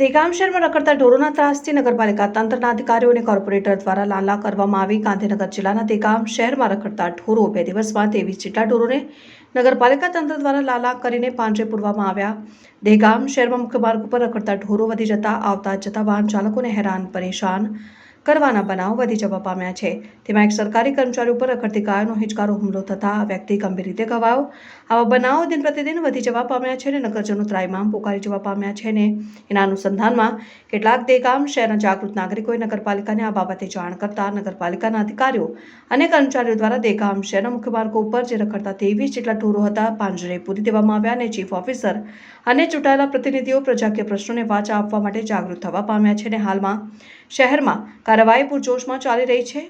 દેગામ શહેરમાં રખડતા ઢોરોના ત્રાસથી નગરપાલિકા તંત્રના અધિકારીઓ અને કોર્પોરેટર દ્વારા લાલા કરવામાં આવી. ગાંધીનગર જિલ્લાના દેગામ શહેરમાં રખડતા ઢોરો બે દિવસમાં ત્રેવીસ જેટલા ઢોરોને નગરપાલિકા તંત્ર દ્વારા લાલા કરીને પાંજરે પૂરવામાં આવ્યા. દેગામ શહેરમાં મુખ્ય માર્ગ ઉપર રખડતા ઢોરો વધી જતા આવતા જતા વાહન ચાલકોને હેરાન પરેશાન કરવાના બનાવ વધી જવા પામ્યા છે. તેમાં એક સરકારી કર્મચારી ઉપર રખડતી ગાયોનો હિંચકારો હુમલો થતા વ્યક્તિ ગંભીર રીતે ઘવાયો. આવા બનાવો દિન પ્રતિદિન વધી જવા પામ્યા છે અને નગરજનો ત્રાઈમામ પોકારી જવા પામ્યા છે ને એના અનુસંધાનમાં કેટલાક દેગામ, શહેરના જાગૃત નાગરિકોએ નગરપાલિકાને આ બાબતે જાણ કરતા નગરપાલિકાના અધિકારીઓ અને કર્મચારીઓ દ્વારા દેગામ, શહેરના મુખ્ય માર્ગો ઉપર જે રખડતા ત્રેવીસ જેટલા ઢોરો હતા, પાંજરે પૂરી દેવામાં આવ્યા અને ચીફ ઓફિસર અને ચૂંટાયેલા પ્રતિનિધિઓ પ્રજાકીય પ્રશ્નોને વાચા આપવા માટે જાગૃત થવા પામ્યા છે અને હાલમાં શહેરમાં કાર્યવાહી પૂરજોશમાં ચાલી રહી છે?